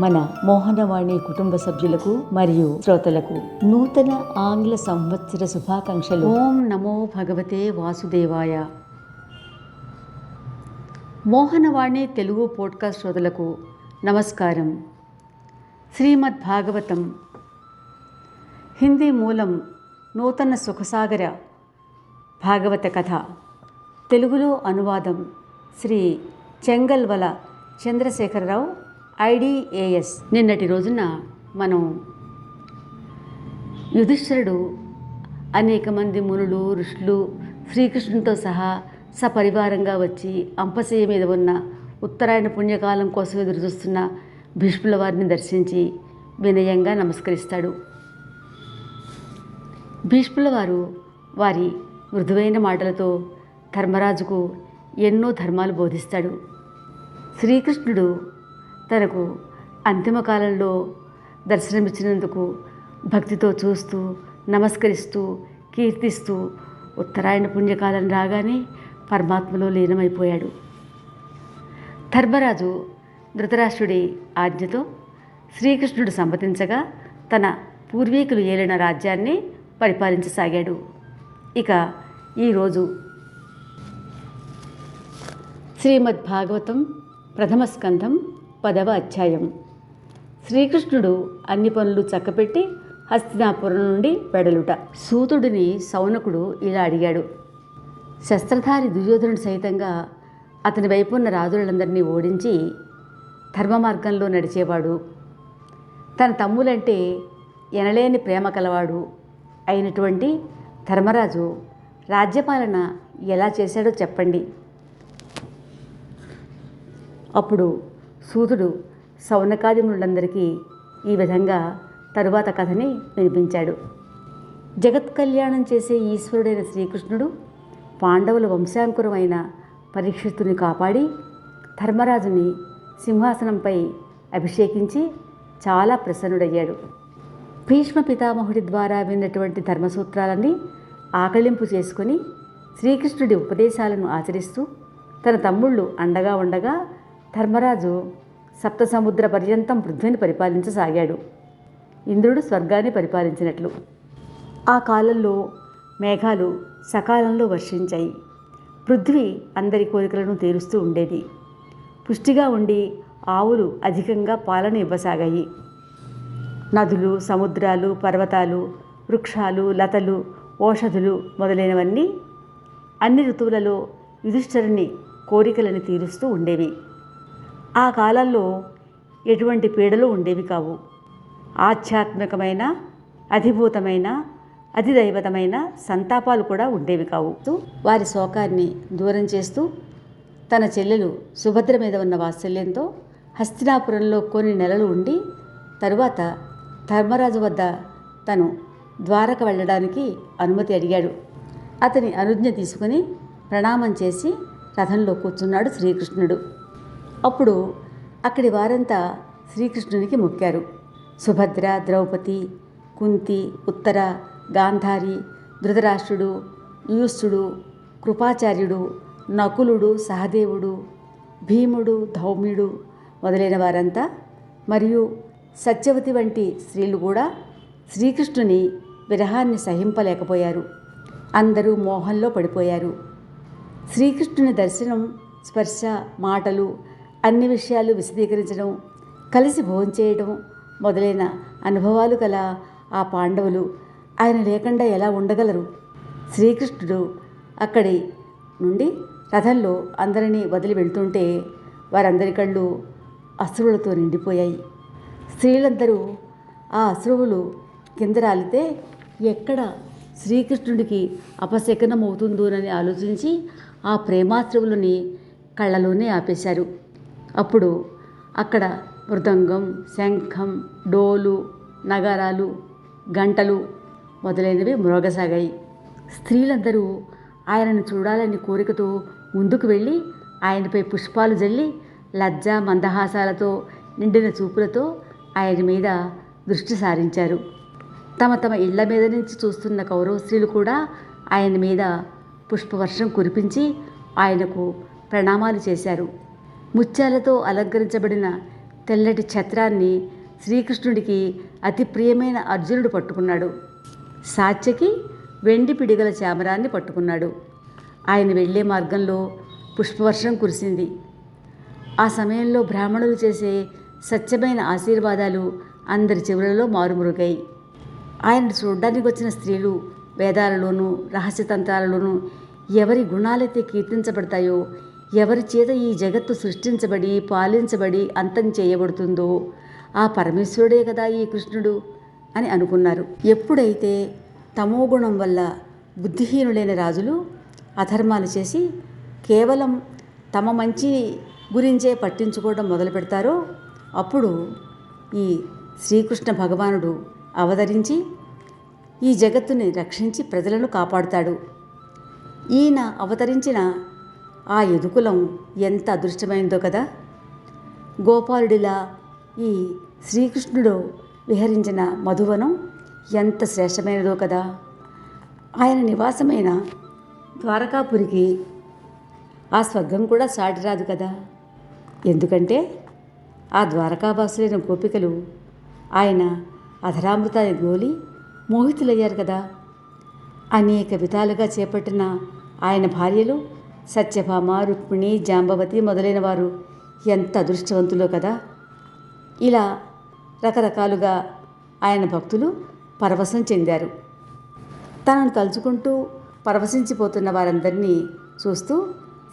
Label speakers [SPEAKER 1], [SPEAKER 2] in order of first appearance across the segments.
[SPEAKER 1] మన మోహనవాణి కుటుంబ సభ్యులకు మరియు శ్రోతలకు నూతన ఆంగ్ల సంవత్సర శుభాకాంక్షలు.
[SPEAKER 2] ఓం నమో భగవతే వాసుదేవాయ. మోహనవాణి తెలుగు పోడ్కాస్ట్ శ్రోతలకు నమస్కారం. శ్రీమద్ భాగవతం. హిందీ మూలం నూతన సుఖసాగర భాగవత కథ. తెలుగులో అనువాదం శ్రీ చెంగల్వల చంద్రశేఖరరావు ఐడిఏఎస్. నిన్నటి రోజున మనం యుధిష్ఠరుడు అనేక మంది మునులు ఋషులు శ్రీకృష్ణునితో సహా సపరివారంగా వచ్చి అంపశయ్య మీద ఉన్న ఉత్తరాయణ పుణ్యకాలం కోసం ఎదురు చూస్తున్న భీష్ముల వారిని దర్శించి వినయంగా నమస్కరిస్తాడు. భీష్ముల వారు వారి మృదువైన మాటలతో ధర్మరాజుకు ఎన్నో ధర్మాలు బోధిస్తాడు. శ్రీకృష్ణుడు తనకు అంతిమ కాలంలో దర్శనమిచ్చినందుకు భక్తితో చూస్తూ నమస్కరిస్తూ కీర్తిస్తూ ఉత్తరాయణ పుణ్యకాలం రాగానే పరమాత్మలో లీనమైపోయాడు. ధర్మరాజు ధృతరాష్ట్రుడి ఆజ్ఞతో శ్రీకృష్ణుడు సమ్మతించగా తన పూర్వీకులు ఏలిన రాజ్యాన్ని పరిపాలించసాగాడు. ఇక ఈరోజు శ్రీమద్భాగవతం ప్రథమ స్కంధం పదవ అధ్యాయం. శ్రీకృష్ణుడు అన్ని పనులు చక్కపెట్టి హస్తినాపురం నుండి వెడలుట. సూతుడిని సౌనకుడు ఇలా అడిగాడు శస్త్రధారి దుర్యోధనుడు సైతంగా అతని వైపు ఉన్న రాజులందరినీ ఓడించి ధర్మ మార్గంలో నడిచేవాడు. తన తమ్ములంటే ఎనలేని ప్రేమ కలవాడు అయినటువంటి ధర్మరాజు రాజ్యపాలన ఎలా చేశాడో చెప్పండి అప్పుడు సూతుడు సౌనకాదిములందరికీ ఈ విధంగా తరువాత కథని వినిపించాడు. జగత్ కళ్యాణం చేసే ఈశ్వరుడైన శ్రీకృష్ణుడు పాండవుల వంశాంకురమైన పరీక్షితుని కాపాడి ధర్మరాజుని సింహాసనంపై అభిషేకించి చాలా ప్రసన్నుడయ్యాడు. భీష్మ పితామహుడి ద్వారా విన్నటువంటి ధర్మసూత్రాలన్నీ ఆకళింపు చేసుకొని శ్రీకృష్ణుడి ఉపదేశాలను ఆచరిస్తూ తన తమ్ముళ్ళు అండగా ఉండగా ధర్మరాజు సప్త సముద్ర పర్యంతం పృథ్వీని పరిపాలించసాగాడు. ఇంద్రుడు స్వర్గాన్ని పరిపాలించినట్లు. ఆ కాలంలో మేఘాలు సకాలంలో వర్షించాయి. పృథ్వీ అందరి కోరికలను తీరుస్తూ ఉండేది. పుష్టిగా ఉండి ఆవులు అధికంగా పాలన ఇవ్వసాగాయి. నదులు సముద్రాలు పర్వతాలు వృక్షాలు లతలు ఓషధులు మొదలైనవన్నీ అన్ని ఋతువులలో యుధిష్ఠరుని కోరికలను తీరుస్తూ ఉండేవి. ఆ కాలంలో ఎటువంటి పీడలు ఉండేవి కావు. ఆధ్యాత్మికమైన అధిభూతమైన అధిదైవతమైన సంతాపాలు కూడా ఉండేవి కావు. వారి శోకాన్ని దూరం చేస్తూ తన చెల్లెలు సుభద్ర మీద ఉన్న వాత్సల్యంతో హస్తినాపురంలో కొన్ని నెలలు ఉండి తరువాత ధర్మరాజు వద్ద తను ద్వారక వెళ్ళడానికి అనుమతి అడిగాడు. అతని అనుజ్ఞ తీసుకుని ప్రణామం చేసి రథంలో కూర్చున్నాడు శ్రీకృష్ణుడు. అప్పుడు అక్కడి వారంతా శ్రీకృష్ణునికి మొక్కారు. సుభద్ర ద్రౌపది కుంతి ఉత్తర గాంధారి ధృతరాష్ట్రుడు యూసుడు కృపాచార్యుడు నకులుడు సహదేవుడు భీముడు ధౌమ్యుడు మొదలైన వారంతా మరియు సత్యవతి వంటి స్త్రీలు కూడా శ్రీకృష్ణుని విరహాన్ని సహింపలేకపోయారు. అందరూ మోహంలో పడిపోయారు. శ్రీకృష్ణుని దర్శనం స్పర్శ మాటలు అన్ని విషయాలు విశదీకరించడం కలిసి భోంచేయడం మొదలైన అనుభవాలు గల ఆ పాండవులు ఆయన లేకుండా ఎలా ఉండగలరు? శ్రీకృష్ణుడు అక్కడి నుండి రథంలో అందరినీ వదిలి వెళ్తుంటే వారందరి కళ్ళు అశ్రువులతో నిండిపోయాయి. స్త్రీలందరూ ఆ అశ్రువులు కింద రాలితే ఎక్కడ శ్రీకృష్ణుడికి అపశకనం అవుతుందోనని ఆలోచించి ఆ ప్రేమాశ్రువులని కళ్ళలోనే ఆపేశారు. అప్పుడు అక్కడ మృదంగం శంఖం డోలు నగారాలు గంటలు మొదలైనవి మ్రోగసాగాయి. స్త్రీలందరూ ఆయనను చూడాలని కోరికతో ముందుకు వెళ్ళి ఆయనపై పుష్పాలు జల్లి లజ్జ మందహాసాలతో నిండిన చూపులతో ఆయన మీద దృష్టి సారించారు. తమ తమ ఇళ్ళ మీద నుంచి చూస్తున్న కౌరవ స్త్రీలు కూడా ఆయన మీద పుష్పవర్షం కురిపించి ఆయనకు ప్రణామాలు చేశారు. ముత్యాలతో అలంకరించబడిన తెల్లటి ఛత్రాన్ని శ్రీకృష్ణుడికి అతి ప్రియమైన అర్జునుడు పట్టుకున్నాడు. సాత్యకి వెండి పిడిగల చామరాన్ని పట్టుకున్నాడు. ఆయన వెళ్ళే మార్గంలో పుష్పవర్షం కురిసింది. ఆ సమయంలో బ్రాహ్మణులు చేసే సత్యమైన ఆశీర్వాదాలు అందరి చెవులలో మారుమురుగాయి. ఆయన చూడడానికి వచ్చిన స్త్రీలు వేదాలలోనూ రహస్యతంత్రాలలోనూ ఎవరి గుణాలైతే కీర్తించబడతాయో ఎవరి చేత ఈ జగత్తు సృష్టించబడి పాలించబడి అంతం చేయబడుతుందో ఆ పరమేశ్వరుడే కదా ఈ కృష్ణుడు అని అనుకున్నారు. ఎప్పుడైతే తమోగుణం వల్ల బుద్ధిహీనులైన రాజులు అధర్మాలు చేసి కేవలం తమ మంచి గురించే పట్టించుకోవడం మొదలు పెడతారో అప్పుడు ఈ శ్రీకృష్ణ భగవానుడు అవతరించి ఈ జగత్తుని రక్షించి ప్రజలను కాపాడుతాడు. ఈయన అవతరించిన ఆ యదుకులం ఎంత అదృష్టమైందో కదా. గోపాలుడిలా ఈ శ్రీకృష్ణుడు విహరించిన మధువనం ఎంత శ్రేష్టమైనదో కదా. ఆయన నివాసమైన ద్వారకాపురికి ఆ స్వర్గం కూడా సాటిరాదు కదా. ఎందుకంటే ఆ ద్వారకావాసులైన గోపికలు ఆయన అధరామృతాన్ని గోలి మోహితులయ్యారు కదా. అనేక విధాలుగా చేపట్టిన ఆయన భార్యలు సత్యభామ రుక్మిణి జాంబవతి మొదలైన వారు ఎంత అదృష్టవంతులో కదా. ఇలా రకరకాలుగా ఆయన భక్తులు పరవశం చెందారు. తనను తలుచుకుంటూ పరవశించిపోతున్న వారందరినీ చూస్తూ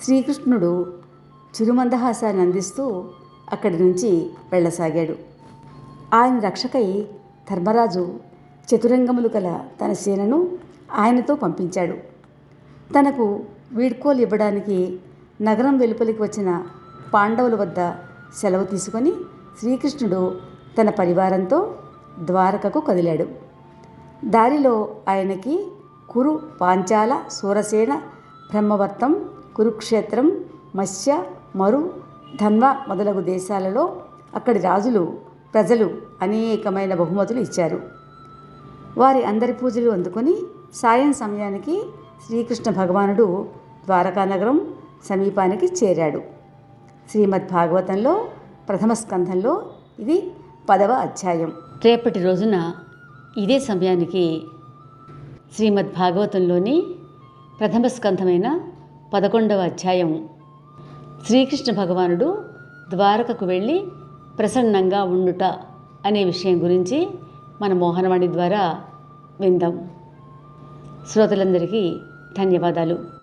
[SPEAKER 2] శ్రీకృష్ణుడు చిరుమందహాసాన్ని అందిస్తూ అక్కడి నుంచి వెళ్ళసాగాడు. ఆయన రక్షకై ధర్మరాజు చతురంగములు గల తన సేనను ఆయనతో పంపించాడు. తనకు వీడ్కోలు ఇవ్వడానికి నగరం వెలుపలికి వచ్చిన పాండవుల వద్ద సెలవు తీసుకొని శ్రీకృష్ణుడు తన పరివారంతో ద్వారకకు కదిలాడు. దారిలో ఆయనకి కురు పాంచాల సూరసేన బ్రహ్మవర్తం కురుక్షేత్రం మత్స్య మరు ధన్వ మొదలగు దేశాలలో అక్కడి రాజులు ప్రజలు అనేకమైన బహుమతులు ఇచ్చారు. వారి అందరి పూజలు అందుకొని సాయం సమయానికి శ్రీకృష్ణ భగవానుడు ద్వారకానగరం సమీపానికి చేరాడు. శ్రీమద్ భాగవతంలో ప్రథమ స్కంధంలో ఇది పదవ అధ్యాయం. రేపటి రోజున ఇదే సమయానికి శ్రీమద్ భాగవతంలోని ప్రథమ స్కంధమైన పదకొండవ అధ్యాయం శ్రీకృష్ణ భగవానుడు ద్వారకకు వెళ్ళి ప్రసన్నంగా ఉండుట అనే విషయం గురించి మన మోహనవాణి ద్వారా విందాం. శ్రోతలందరికీ ధన్యవాదాలు.